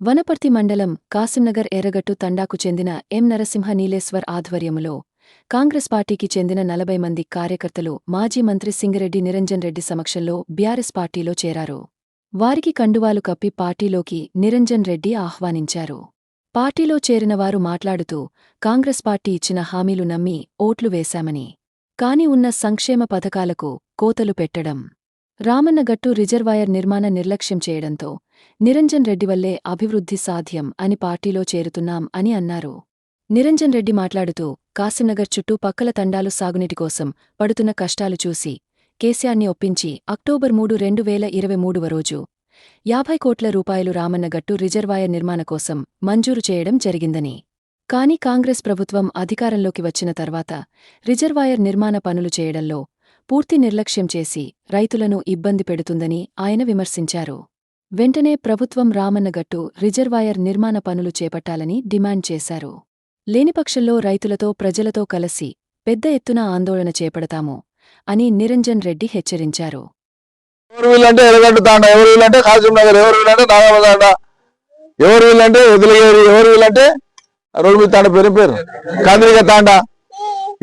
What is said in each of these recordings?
వనపర్తి మండలం కాసింనగర్ ఎర్రగట్టు తండాకు చెందిన ఎం నరసింహ నీలేశ్వర్ ఆధ్వర్యములో కాంగ్రెస్ పార్టీకి చెందిన నలభై మంది కార్యకర్తలు మాజీ మంత్రి సింగరెడ్డి నిరంజన్ రెడ్డి సమక్షంలో బ్యారెస్ పార్టీలో చేరారు. వారికి కండువాలు కప్పి పార్టీలోకి నిరంజన్ రెడ్డి ఆహ్వానించారు. పార్టీలో చేరిన వారు మాట్లాడుతూ కాంగ్రెస్ పార్టీ ఇచ్చిన హామీలు నమ్మి ఓట్లు వేశామని. కాని ఉన్న సంక్షేమ పథకాలకు కోతలు పెట్టడం రామన్నగట్టు రిజర్వాయర్ నిర్మాణ నిర్లక్ష్యం చేయడంతో నిరంజన్ రెడ్డి వల్లే అభివృద్ధి సాధ్యం అని పార్టీలో చేరుతున్నాం అని అన్నారు. నిరంజన్ రెడ్డి మాట్లాడుతూ కాశీనగర్ చుట్టూ పక్కల తండాలు సాగునీటి కోసం పడుతున్న కష్టాలు చూసి కేసీఆర్ని ఒప్పించి అక్టోబర్ మూడు రెండు వేల ఇరవై మూడవ రోజు యాభై కోట్ల రూపాయలు రామన్నగట్టు రిజర్వాయర్ నిర్మాణ కోసం మంజూరు చేయడం జరిగిందని. కాని కాంగ్రెస్ ప్రభుత్వం అధికారంలోకి వచ్చిన తర్వాత రిజర్వాయర్ నిర్మాణ పనులు చేయడంలో పూర్తి నిర్లక్ష్యం చేసి రైతులను ఇబ్బంది పెడుతుందని ఆయన విమర్శించారు. వెంటనే ప్రభుత్వం రామన్నగట్టు రిజర్వాయర్ నిర్మాణ పనులు చేపట్టాలని డిమాండ్ చేశారు. లేనిపక్షంలో రైతులతో ప్రజలతో కలసి పెద్ద ఎత్తున ఆందోళన చేపడతాము అని నిరంజన్ రెడ్డి హెచ్చరించారు. ఎవరు వీళ్ళంటే ఎరగడ్డ ఎవరు వీళ్ళంటే నగర్ ఎవరు వీళ్ళంటే ఎవరు వీళ్ళంటే ఎదులగేరి ఎవరు వీళ్ళంటే రోడ్డు మీద తాండ పేరు పేరు కందిరిక తాండ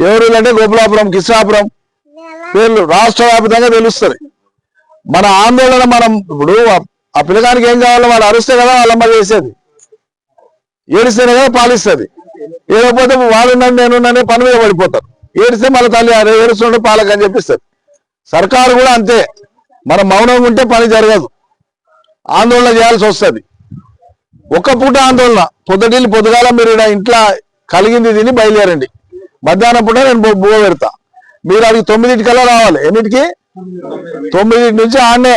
ఎవరు వీళ్ళంటే గోపులాపురం కృష్ణాపురం పేర్లు రాష్ట్ర వ్యాప్తంగా తెలుస్తుంది మన ఆందోళన మనం ఇప్పుడు ఆ- పిల్లగానికి ఏం కావాలో వాళ్ళు అరుస్తే కదా వాళ్ళమ్మ చేసేది. ఏడిస్తేనే కదా పాలిస్తుంది. ఏడకపోతే వాళ్ళున్నాను నేనున్నానే పని మీద పడిపోతారు. ఏడిస్తే మళ్ళీ తల్లి అరే ఏడుస్తుండే పాలక అని చెప్పిస్తారు సర్కారు కూడా అంతే. మనం మౌనంగా ఉంటే పని జరగదు. ఆందోళన చేయాల్సి వస్తుంది. ఒక్క పూట ఆందోళన. పొద్దుటిల్లి పొద్దుగాల మీరు ఇంట్లో కలిగింది తిని బయలుదేరండి. మధ్యాహ్నం పూట నేను బో పెడతా. మీరు అది తొమ్మిదింటికల్లా రావాలి. ఎన్నిటికి? తొమ్మిదింటి నుంచి ఆడనే.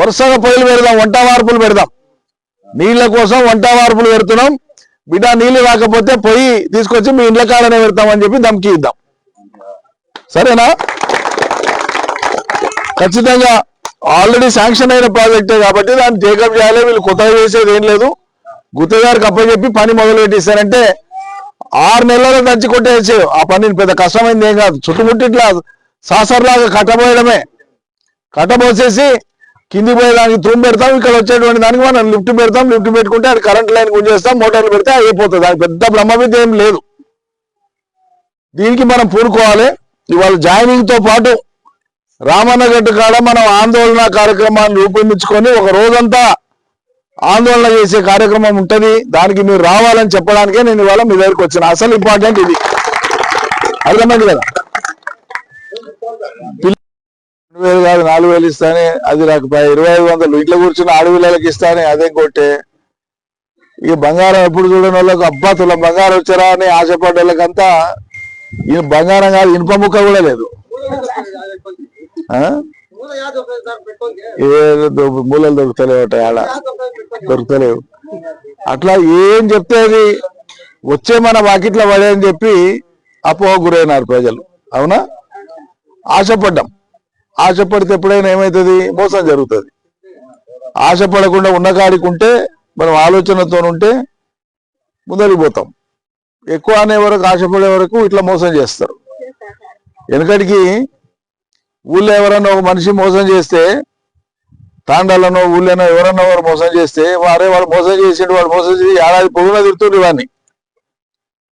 వరుసగా పొయ్యిలు పెడదాం వంట వార్పులు పెడదాం. నీళ్ళ కోసం వంట వార్పులు పెడుతున్నాం. బిడ్డ నీళ్ళు రాకపోతే పొయ్యి తీసుకొచ్చి మీ ఇండ్ల కాడనే పెడతామని చెప్పి ధమ్కి ఇద్దాం. సరేనా? ఖచ్చితంగా ఆల్రెడీ శాంక్షన్ అయిన ప్రాజెక్టే కాబట్టి దాన్ని టేకప్ చేయాలి. వీళ్ళు కొత్తగా చేసేది ఏం లేదు. గుత్తగారికి అప్పచెప్పి పని మొదలు పెట్టిస్తారంటే ఆరు నెలలు దంచి కొట్టేసి ఆ పని పెద్ద కష్టమైంది ఏం కాదు. చుట్టుముట్టి ఇట్లా సాసర్లాగా కట్టబోయడమే. కట్టబోసేసి కింది పోయేదానికి తూము పెడతాం ఇక్కడ వచ్చేటువంటి దానికి మనం లిఫ్ట్ పెడతాం లిఫ్ట్ పెట్టుకుంటే అది కరెంట్ లైన్ గుంజేస్తాం మోటార్లు పెడితే అయిపోతుంది. అది పెద్ద బ్రహ్మ విద్య ఏం లేదు. దీనికి మనం పూనుకోవాలి. ఇవాళ జాయినింగ్తో పాటు రామన్నగడ్డ కాడ మనం ఆందోళన కార్యక్రమాన్ని రూపొందించుకొని ఒక రోజంతా ఆందోళన చేసే కార్యక్రమం ఉంటుంది. దానికి మీరు రావాలని చెప్పడానికే నేను ఇవాళ మీ దగ్గరికి వచ్చిన. అసలు ఇంపార్టెంట్ ఇది. అర్థమైంది కదా? రెండు వేలు కాదు నాలుగు వేలు ఇస్తానే. అది నాకు ఇరవై ఐదు వందలు. ఇంట్లో కూర్చుని వేలకి ఇస్తానే అదే కొట్టే? ఈ బంగారం ఎప్పుడు చూడని వాళ్ళకి అబ్బా తుల బంగారం వచ్చారా అని ఆశపడ్డ వాళ్ళకంతా బంగారం కాదు ఇనుప ముక్క కూడా లేదు. ఆ? ఏ దొ- మూలలు దొరుకుతలేవు అట ఆడ దొరుకుతలేవు. అట్లా ఏం చెప్తే అది? వచ్చే మన వాకిట్ల పడే అని చెప్పి అపోహ గురైనారు ప్రజలు. అవునా? ఆశపడ్డాం. ఆశపడితే ఎప్పుడైనా ఏమవుతుంది మోసం జరుగుతుంది. ఆశపడకుండా ఉన్న కాడికి ఉంటే మనం ఆలోచనతో ఉంటే ముందరికి పోతాం. ఎక్కువ అనే వరకు ఆశపడే వరకు ఇట్లా మోసం చేస్తారు. వెనకటికి ఊళ్ళో ఎవరన్నా ఒక మనిషి మోసం చేస్తే తాండాలనో ఊళ్ళోనో ఎవరన్నా వారు మోసం చేస్తే వారే వాడు మోసం చేసిండు వాడు మోసం చేసి ఏడాది పొగున తిడుతుండ్రు వాడిని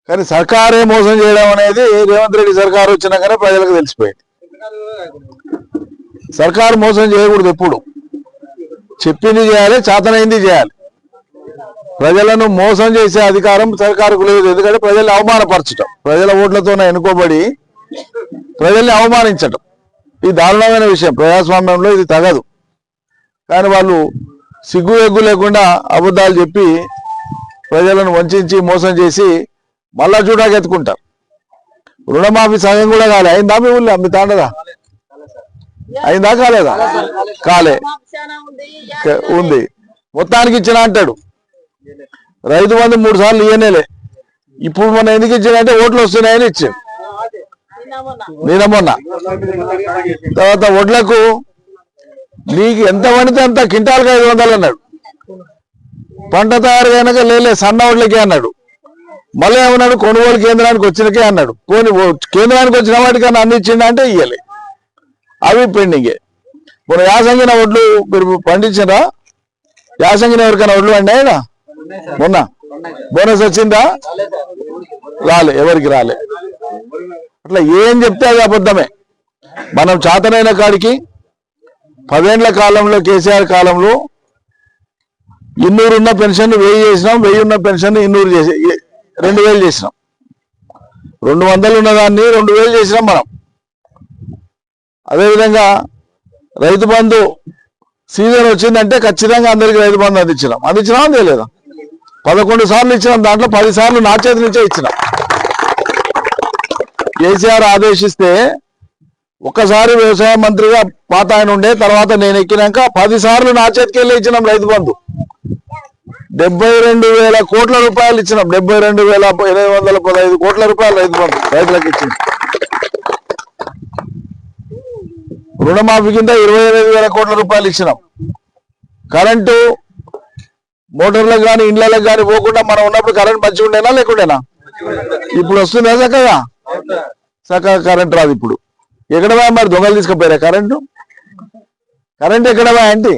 కానీ సర్కారే మోసం చేయడం అనేది రేవంత్ రెడ్డి సర్కారు వచ్చినాకనే ప్రజలకు తెలిసిపోయింది. సర్కారు మోసం చేయకూడదు ఎప్పుడు. చెప్పింది చేయాలి చేతనైంది చేయాలి. ప్రజలను మోసం చేసే అధికారం సర్కారుకు లేదు. ఎందుకంటే ప్రజల్ని అవమానపరచటం ప్రజల ఓట్లతోనే ఎన్నుకోబడి ప్రజల్ని అవమానించటం. ఇది దారుణమైన విషయం. ప్రజాస్వామ్యంలో ఇది తగదు. కానీ వాళ్ళు సిగ్గు ఎగ్గు లేకుండా అబద్ధాలు చెప్పి ప్రజలను వంచి మోసం చేసి మళ్ళా చూడాకెత్తుకుంటారు రుణమాఫీ సగం కూడా కాలే. అయిందా మీ ఊళ్ళో? మీ తాండదా? అయిందా కాలేదా? కాలే. ఉంది. మొత్తానికి ఇచ్చిన అంటాడు. రైతు బంధు మూడు సార్లు ఇయ్యనేలే. ఇప్పుడు మనం ఎందుకు ఇచ్చాడంటే ఓట్లు వస్తున్నాయని ఇచ్చాడు. నిన్న మొన్న. తర్వాత వడ్లకు నీకు ఎంత పండితే అంత క్వింటాల్కి ఐదు వందలు అన్నాడు. పంట తయారు కనుక లేలే సన్న వడ్లకే అన్నాడు. మళ్ళీ ఏమన్నాడు? కొనుగోలు కేంద్రానికి వచ్చినకే అన్నాడు. కొని కేంద్రానికి వచ్చిన వాటికన్నా అన్ని అంటే ఇయ్యలే. అవి పెండింగే. ఇప్పుడు యాసంగిన వడ్లు మీరు పండించరా? యాసంగిన ఎవరికైనా వడ్లు అండి ఆయన మొన్న. బోనస్ వచ్చిందా? రాలే ఎవరికి రాలే. అట్లా ఏం చెప్తే అది అబద్ధమే. మనం చాతనైన కాడికి పదేండ్ల కాలంలో కేసీఆర్ కాలంలో ఇన్నూరున్న పెన్షన్ వెయ్యి చేసినాం వెయ్యి ఉన్న పెన్షన్ ఇన్నూరు చేసి రెండు వేలు చేసినాం. రెండు వందలు ఉన్నదాన్ని రెండు వేలు చేసినాం మనం. అదేవిధంగా రైతు బంధు సీజన్ వచ్చిందంటే ఖచ్చితంగా అందరికి రైతు బంధు అందించినాం. అందించినాం అందేలేదా పదకొండు సార్లు ఇచ్చినాం దాంట్లో పది సార్లు నా చేతి నుంచే ఇచ్చినాం. కేసీఆర్ ఆదేశిస్తే ఒక్కసారి వ్యవసాయ మంత్రిగా పాత ఆయన ఉండే తర్వాత నేను ఎక్కినాక పదిసార్లు నా చేతికెళ్ళి ఇచ్చినాం రైతు బంధు. డెబ్బై రెండు వేల కోట్ల రూపాయలు ఇచ్చినాం. డెబ్బై రెండు వేల ఎనిమిది వందల పదహైదు కోట్ల రూపాయలు రైతు బంధు రైతులకు ఇచ్చింది. రుణమాఫీ కింద ఇరవై ఎనిమిది వేల కోట్ల రూపాయలు ఇచ్చినాం. కరెంటు మోటార్లకు కానీ ఇండ్లకు కానీ పోకుండా మనం ఉన్నప్పుడు కరెంట్ మంచిగా ఉండేనా లేకుండేనా? ఇప్పుడు వస్తుందా చక్కగా చక్కగా కరెంట్ రాదు ఇప్పుడు. ఎక్కడ మరి దొంగలు తీసుకుపోయారా? కరెంటు? కరెంట్ ఎక్కడ అంటే